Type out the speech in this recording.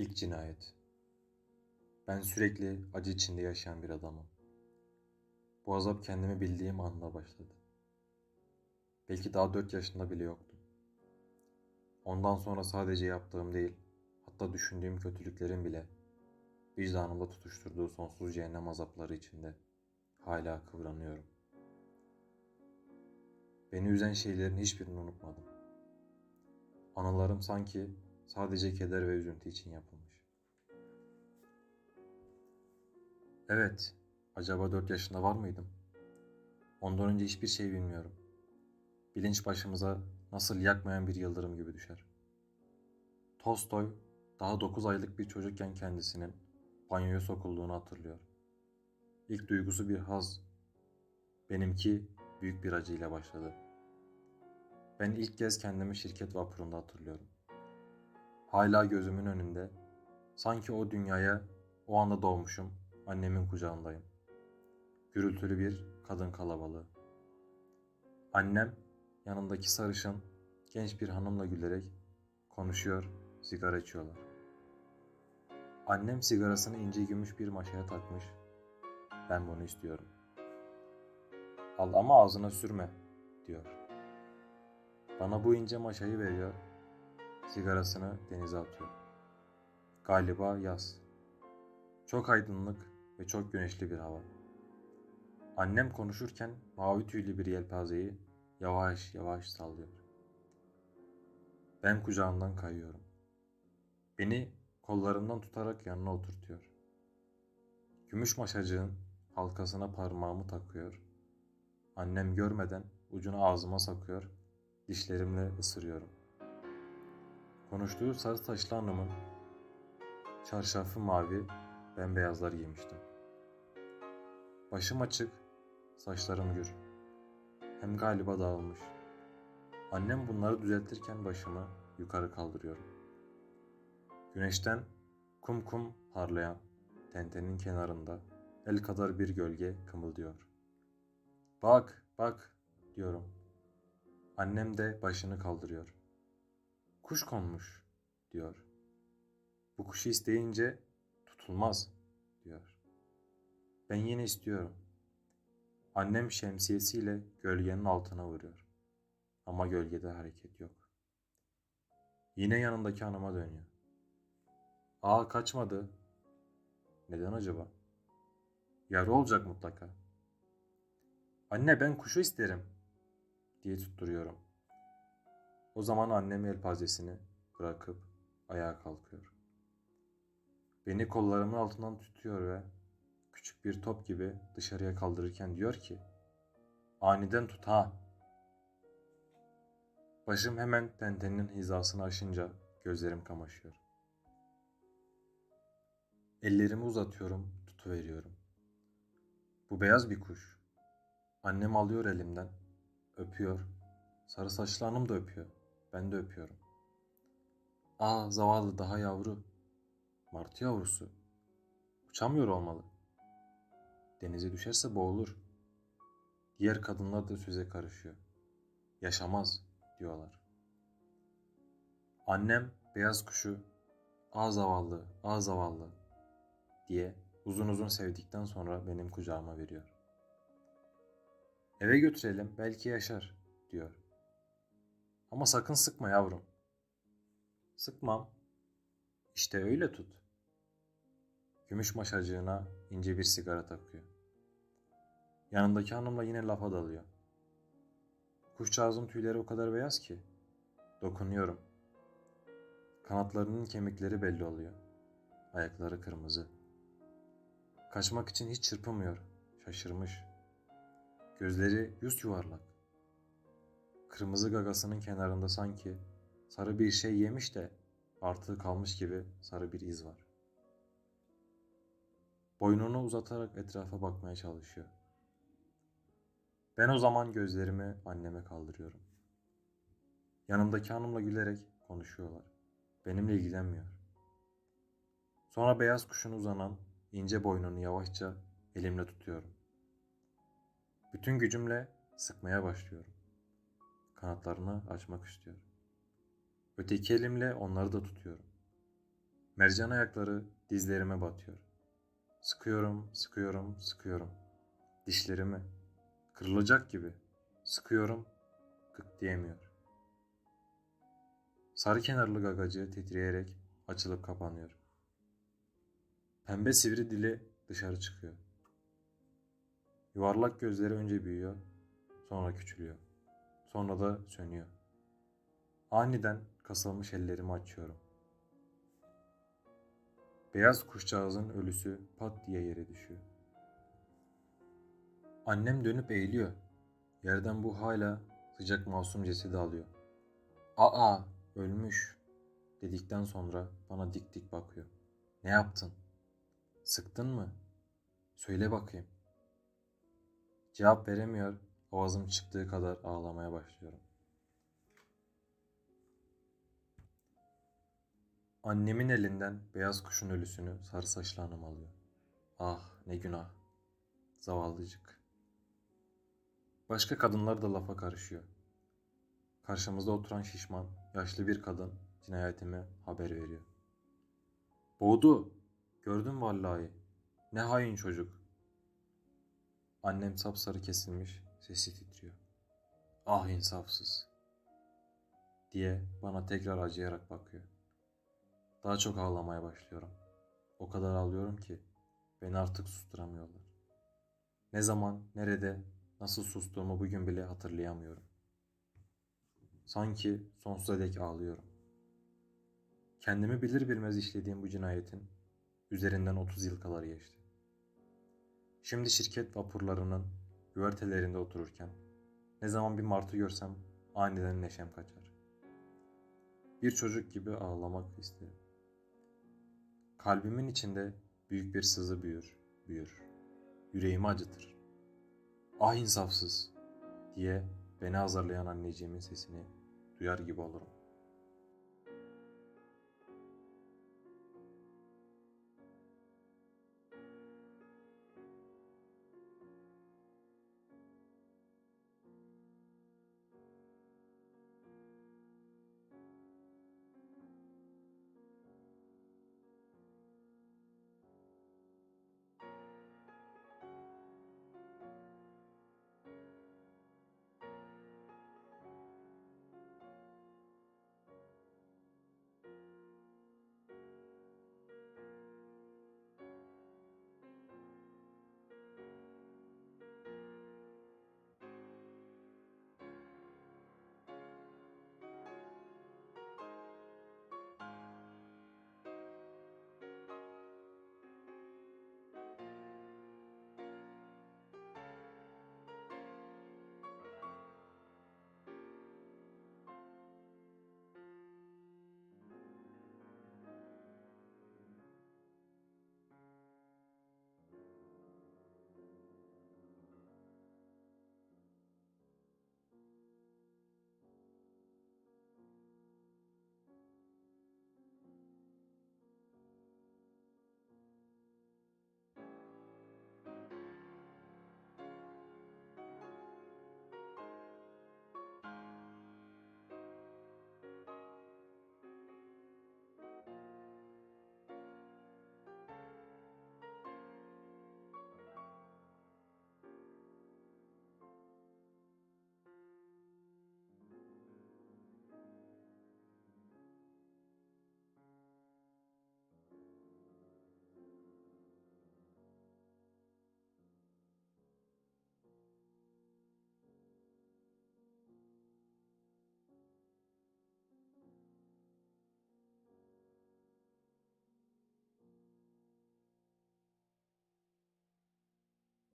İlk cinayet. Ben sürekli acı içinde yaşayan bir adamım. Bu azap kendimi bildiğim anda başladı. Belki daha dört yaşında bile yoktum. Ondan sonra sadece yaptığım değil, hatta düşündüğüm kötülüklerin bile vicdanımda tutuşturduğu sonsuz cehennem azapları içinde hala kıvranıyorum. Beni üzen şeylerin hiçbirini unutmadım. Anılarım sanki sadece keder ve üzüntü için yapılmış. Evet, acaba dört yaşında var mıydım? Ondan önce hiçbir şey bilmiyorum. Bilinç başımıza nasıl yakmayan bir yıldırım gibi düşer. Tolstoy daha 9 aylık bir çocukken kendisinin banyoya sokulduğunu hatırlıyor. İlk duygusu bir haz. Benimki büyük bir acıyla başladı. Ben ilk kez kendimi şirket vapurunda hatırlıyorum. Hala gözümün önünde. Sanki o dünyaya o anda doğmuşum, annemin kucağındayım. Gürültülü bir kadın kalabalığı. Annem yanındaki sarışın genç bir hanımla gülerek konuşuyor, sigara içiyorlar. Annem sigarasını ince gümüş bir maşaya takmış. Ben bunu istiyorum. Al ama ağzına sürme, diyor. Bana bu ince maşayı veriyor. Sigarasını denize atıyor. Galiba yaz. Çok aydınlık ve çok güneşli bir hava. Annem konuşurken mavi tüylü bir yelpazeyi yavaş yavaş sallıyor. Ben kucağından kayıyorum. Beni kollarımdan tutarak yanına oturtuyor. Gümüş maşacığın halkasına parmağımı takıyor. Annem görmeden ucunu ağzıma sakıyor, dişlerimle ısırıyorum. Konuştuğu sarı saçlı hanımın çarşafı mavi, bembeyazlar giymiştim. Başım açık, saçlarım gür. Hem galiba dağılmış. Annem bunları düzeltirken başımı yukarı kaldırıyorum. Güneşten kum kum parlayan tentenin kenarında el kadar bir gölge kımıldıyor. Bak, bak diyorum. Annem de başını kaldırıyor. Kuş konmuş diyor. Bu kuşu isteyince tutulmaz diyor. Ben yine istiyorum. Annem şemsiyesiyle gölgenin altına vuruyor. Ama gölgede hareket yok. Yine yanındaki hanıma dönüyor. Aa kaçmadı. Neden acaba? Yavru olacak mutlaka. Anne ben kuşu isterim diye tutturuyorum. O zaman annem elpazesini bırakıp ayağa kalkıyor. Beni kollarımın altından tutuyor ve küçük bir top gibi dışarıya kaldırırken diyor ki aniden tut ha. Başım hemen tentenin hizasını aşınca gözlerim kamaşıyor. Ellerimi uzatıyorum, tutuveriyorum. Bu beyaz bir kuş. Annem alıyor elimden, öpüyor. Sarı saçlı hanım da öpüyor. Ben de öpüyorum. Aa zavallı daha yavru. Martı yavrusu. Uçamıyor olmalı. Denize düşerse boğulur. Diğer kadınlar da söze karışıyor. Yaşamaz diyorlar. Annem beyaz kuşu aa zavallı, aa zavallı diye uzun uzun sevdikten sonra benim kucağıma veriyor. Eve götürelim belki yaşar diyor. Ama sakın sıkma yavrum. Sıkmam. İşte öyle tut. Gümüş maşacığına ince bir sigara takıyor. Yanındaki hanımla yine lafa dalıyor. Kuşcağızın tüyleri o kadar beyaz ki. Dokunuyorum. Kanatlarının kemikleri belli oluyor. Ayakları kırmızı. Kaçmak için hiç çırpınmıyor. Şaşırmış. Gözleri yüz yuvarlak. Kırmızı gagasının kenarında sanki sarı bir şey yemiş de artığı kalmış gibi sarı bir iz var. Boynunu uzatarak etrafa bakmaya çalışıyor. Ben o zaman gözlerimi anneme kaldırıyorum. Yanımdaki hanımla gülerek konuşuyorlar. Benimle ilgilenmiyor. Sonra beyaz kuşun uzanan ince boynunu yavaşça elimle tutuyorum. Bütün gücümle sıkmaya başlıyorum. Kanatlarını açmak istiyor. Öteki elimle onları da tutuyorum. Mercan ayakları dizlerime batıyor. Sıkıyorum, sıkıyorum, sıkıyorum. Dişlerimi kırılacak gibi sıkıyorum, gık diyemiyor. Sarı kenarlı gagacı titreyerek açılıp kapanıyor. Pembe sivri dili dışarı çıkıyor. Yuvarlak gözleri önce büyüyor, sonra küçülüyor. Sonra da sönüyor. Aniden kasılmış ellerimi açıyorum. Beyaz kuşcağızın ölüsü pat diye yere düşüyor. Annem dönüp eğiliyor. Yerden bu hala sıcak masum cesedi alıyor. Aa, ölmüş dedikten sonra bana dik dik bakıyor. Ne yaptın? Sıktın mı? Söyle bakayım. Cevap veremiyor, avazım çıktığı kadar ağlamaya başlıyorum. Annemin elinden beyaz kuşun ölüsünü sarı saçlı hanım alıyor. Ah ne günah. Zavallıcık. Başka kadınlar da lafa karışıyor. Karşımızda oturan şişman, yaşlı bir kadın cinayetime haber veriyor. Boğdu. Gördün vallahi. Ne hain çocuk. Annem sapsarı kesilmiş, sesi titriyor. Ah insafsız. Diye bana tekrar acıyarak bakıyor. Daha çok ağlamaya başlıyorum. O kadar ağlıyorum ki beni artık susturamıyorlar. Ne zaman, nerede, nasıl sustuğumu bugün bile hatırlayamıyorum. Sanki sonsuza dek ağlıyorum. Kendimi bilir bilmez işlediğim bu cinayetin üzerinden 30 yıl kadar geçti. Şimdi şirket vapurlarının güvertelerinde otururken ne zaman bir martı görsem aniden neşem kaçar. Bir çocuk gibi ağlamak isterim. Kalbimin içinde büyük bir sızı büyür, büyür. Yüreğimi acıtır. Ah insafsız diye beni azarlayan anneciğimin sesini duyar gibi olurum.